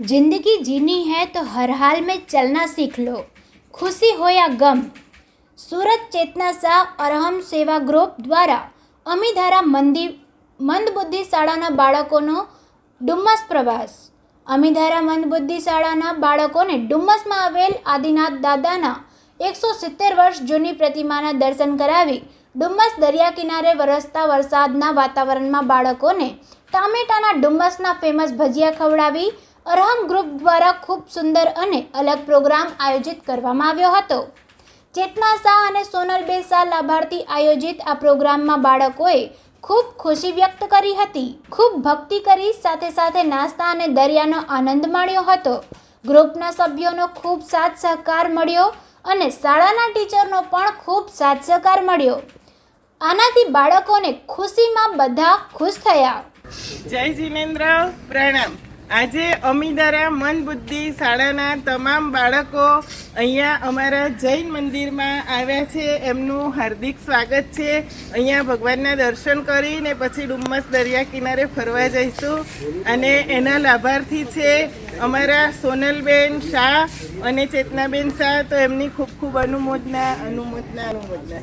जिंदगी जीनी है तो हर हाल में चलना सीख लो खुशी हो या गम સુરત ચેતના શાહ અરહમ સેવા ગ્રુપ દ્વારા અમીધારા મંદિર મંદબુદ્ધિ શાળાના બાળકોનો ડુમ્મસ પ્રવાસ અમીધારા મંદબુદ્ધિ શાળાના બાળકોને ડુમ્મસમાં આવેલ આદિનાથ દાદાના એકસો સિત્તેર વર્ષ જૂની પ્રતિમાના દર્શન કરાવી ડુમ્મસ દરિયા કિનારે વરસતા વરસાદના વાતાવરણમાં બાળકોને ટામેટાના ડુમ્મસના ફેમસ ભજીયા ખવડાવી અરહમ ગ્રુપ દ્વારા ખૂબ સુંદર અને અલગ પ્રોગ્રામ આયોજિત કરવામાં આવ્યો હતો. ચેતના શાહ અને સોનલબે શાહ લાભાર્થી આયોજિત આ પ્રોગ્રામમાં બાળકોએ ખૂબ ખુશી વ્યક્ત કરી હતી. ખૂબ ભક્તિ કરી, સાથે સાથે નાસ્તા અને દરિયાનો આનંદ માણ્યો હતો. ગ્રુપના સભ્યોનો ખૂબ સાથ સહકાર મળ્યો અને શાળાના ટીચરનો પણ ખૂબ સાથ સહકાર મળ્યો. આનાથી બાળકોને ખુશીમાં બધા ખુશ થયા. જય જીનેન્દ્ર પ્રણામ. આજે અમીદારા મન બુદ્ધિ શાળાના તમામ બાળકો અહીંયા અમારા જૈન મંદિરમાં આવ્યા છે. એમનું હાર્દિક સ્વાગત છે. અહીંયા ભગવાનના દર્શન કરીને પછી ડુમ્મસ દરિયા કિનારે ફરવા જઈશું. અને એના લાભાર્થી છે અમારા સોનલબેન શાહ અને ચેતનાબેન શાહ. તો એમની ખૂબ ખૂબ અનુમોદના અનુમોદના અનુમોદના.